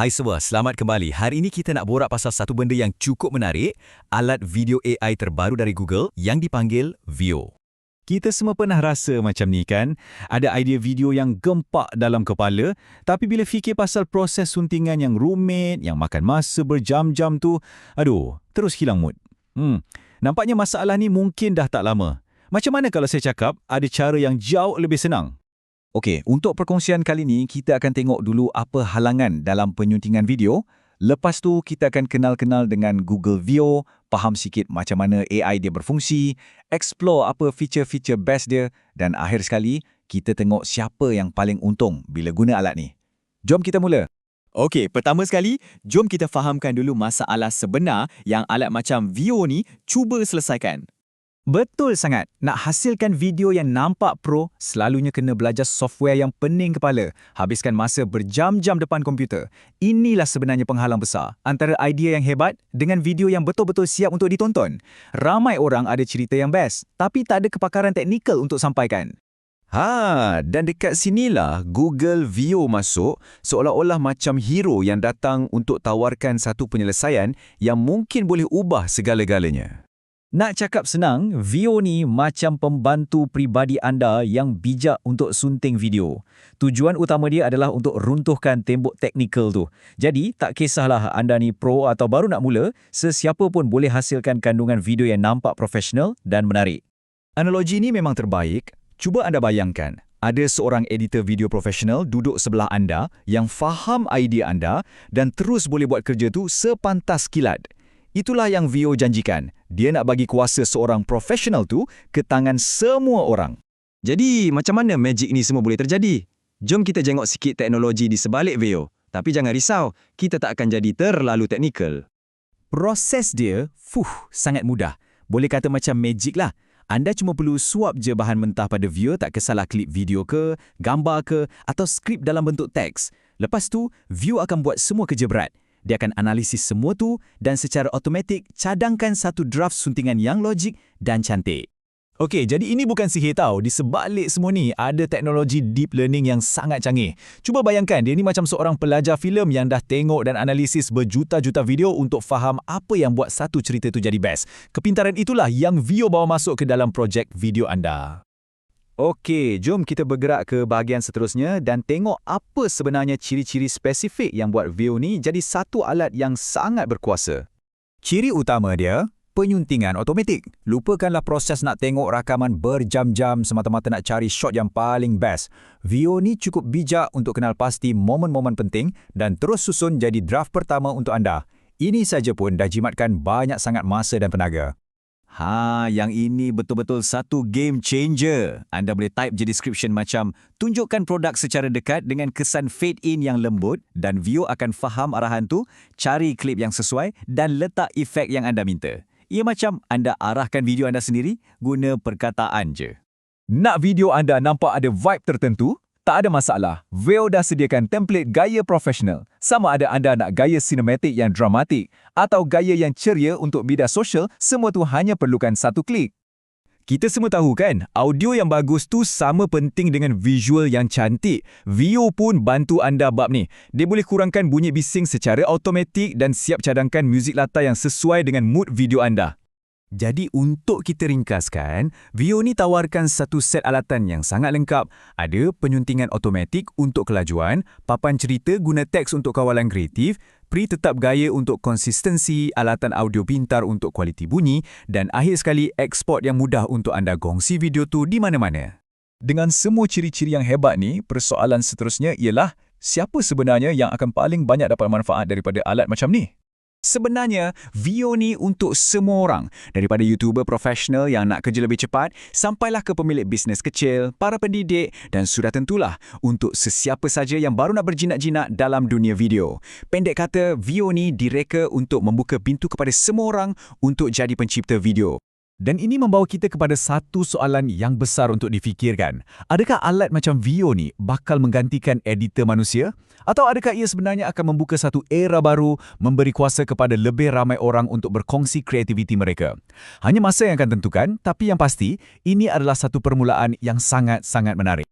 Hai semua, selamat kembali. Hari ini kita nak borak pasal satu benda yang cukup menarik, alat video AI terbaru dari Google yang dipanggil Veo. Kita semua pernah rasa macam ni kan? Ada idea video yang gempak dalam kepala, tapi bila fikir pasal proses suntingan yang rumit, yang makan masa berjam-jam tu, aduh, terus hilang mood. Hmm, nampaknya masalah ni mungkin dah tak lama. Macam mana kalau saya cakap ada cara yang jauh lebih senang? Okey, untuk perkongsian kali ni, kita akan tengok dulu apa halangan dalam penyuntingan video. Lepas tu, kita akan kenal-kenal dengan Google Veo, faham sikit macam mana AI dia berfungsi, explore apa feature-feature best dia, dan akhir sekali, kita tengok siapa yang paling untung bila guna alat ni. Jom kita mula. Okey, pertama sekali, jom kita fahamkan dulu masalah sebenar yang alat macam Veo ni cuba selesaikan. Betul sangat. Nak hasilkan video yang nampak pro, selalunya kena belajar software yang pening kepala, habiskan masa berjam-jam depan komputer. Inilah sebenarnya penghalang besar antara idea yang hebat dengan video yang betul-betul siap untuk ditonton. Ramai orang ada cerita yang best, tapi tak ada kepakaran teknikal untuk sampaikan. Ha, dan dekat sinilah Google Veo masuk seolah-olah macam hero yang datang untuk tawarkan satu penyelesaian yang mungkin boleh ubah segala-galanya. Nak cakap senang, Veo ni macam pembantu pribadi anda yang bijak untuk sunting video. Tujuan utama dia adalah untuk runtuhkan tembok teknikal tu. Jadi, tak kisahlah anda ni pro atau baru nak mula, sesiapa pun boleh hasilkan kandungan video yang nampak profesional dan menarik. Analogi ni memang terbaik. Cuba anda bayangkan, ada seorang editor video profesional duduk sebelah anda yang faham idea anda dan terus boleh buat kerja tu sepantas kilat. Itulah yang Veo janjikan. Dia nak bagi kuasa seorang profesional tu ke tangan semua orang. Jadi, macam mana magic ni semua boleh terjadi? Jom kita jengok sikit teknologi di sebalik Veo. Tapi jangan risau, kita tak akan jadi terlalu teknikal. Proses dia, fuh, sangat mudah. Boleh kata macam magic lah. Anda cuma perlu suap je bahan mentah pada Veo tak kisahlah klip video ke, gambar ke atau skrip dalam bentuk teks. Lepas tu, Veo akan buat semua kerja berat. Dia akan analisis semua tu dan secara automatik cadangkan satu draft suntingan yang logik dan cantik. Okey, jadi ini bukan sihir tau. Di sebalik semua ni ada teknologi deep learning yang sangat canggih. Cuba bayangkan dia ni macam seorang pelajar filem yang dah tengok dan analisis berjuta-juta video untuk faham apa yang buat satu cerita tu jadi best. Kepintaran itulah yang Vio bawa masuk ke dalam projek video anda. Okey, jom kita bergerak ke bahagian seterusnya dan tengok apa sebenarnya ciri-ciri spesifik yang buat Veo ni jadi satu alat yang sangat berkuasa. Ciri utama dia, penyuntingan automatik. Lupakanlah proses nak tengok rakaman berjam-jam semata-mata nak cari shot yang paling best. Veo ni cukup bijak untuk kenal pasti momen-momen penting dan terus susun jadi draft pertama untuk anda. Ini saja pun dah jimatkan banyak sangat masa dan tenaga. Ha, yang ini betul-betul satu game changer. Anda boleh type je description macam tunjukkan produk secara dekat dengan kesan fade in yang lembut dan view akan faham arahan tu, cari klip yang sesuai dan letak efek yang anda minta. Ia macam anda arahkan video anda sendiri guna perkataan je. Nak video anda nampak ada vibe tertentu? Tak ada masalah. Veo dah sediakan template gaya profesional. Sama ada anda nak gaya sinematik yang dramatik atau gaya yang ceria untuk media sosial, semua tu hanya perlukan satu klik. Kita semua tahu kan, audio yang bagus tu sama penting dengan visual yang cantik. Veo pun bantu anda bab ni. Dia boleh kurangkan bunyi bising secara automatik dan siap cadangkan muzik latar yang sesuai dengan mood video anda. Jadi untuk kita ringkaskan, Veo ni tawarkan satu set alatan yang sangat lengkap. Ada penyuntingan automatik untuk kelajuan, papan cerita guna teks untuk kawalan kreatif, pre tetap gaya untuk konsistensi, alatan audio pintar untuk kualiti bunyi, dan akhir sekali ekspor yang mudah untuk anda kongsi video tu di mana-mana. Dengan semua ciri-ciri yang hebat ni, persoalan seterusnya ialah siapa sebenarnya yang akan paling banyak dapat manfaat daripada alat macam ni? Sebenarnya, Veo ni untuk semua orang. Daripada YouTuber profesional yang nak kerja lebih cepat, sampailah ke pemilik bisnes kecil, para pendidik dan sudah tentulah untuk sesiapa saja yang baru nak berjinak-jinak dalam dunia video. Pendek kata, Veo ni direka untuk membuka pintu kepada semua orang untuk jadi pencipta video. Dan ini membawa kita kepada satu soalan yang besar untuk difikirkan. Adakah alat macam Veo ni bakal menggantikan editor manusia? Atau adakah ia sebenarnya akan membuka satu era baru, memberi kuasa kepada lebih ramai orang untuk berkongsi kreativiti mereka? Hanya masa yang akan tentukan, tapi yang pasti, ini adalah satu permulaan yang sangat-sangat menarik.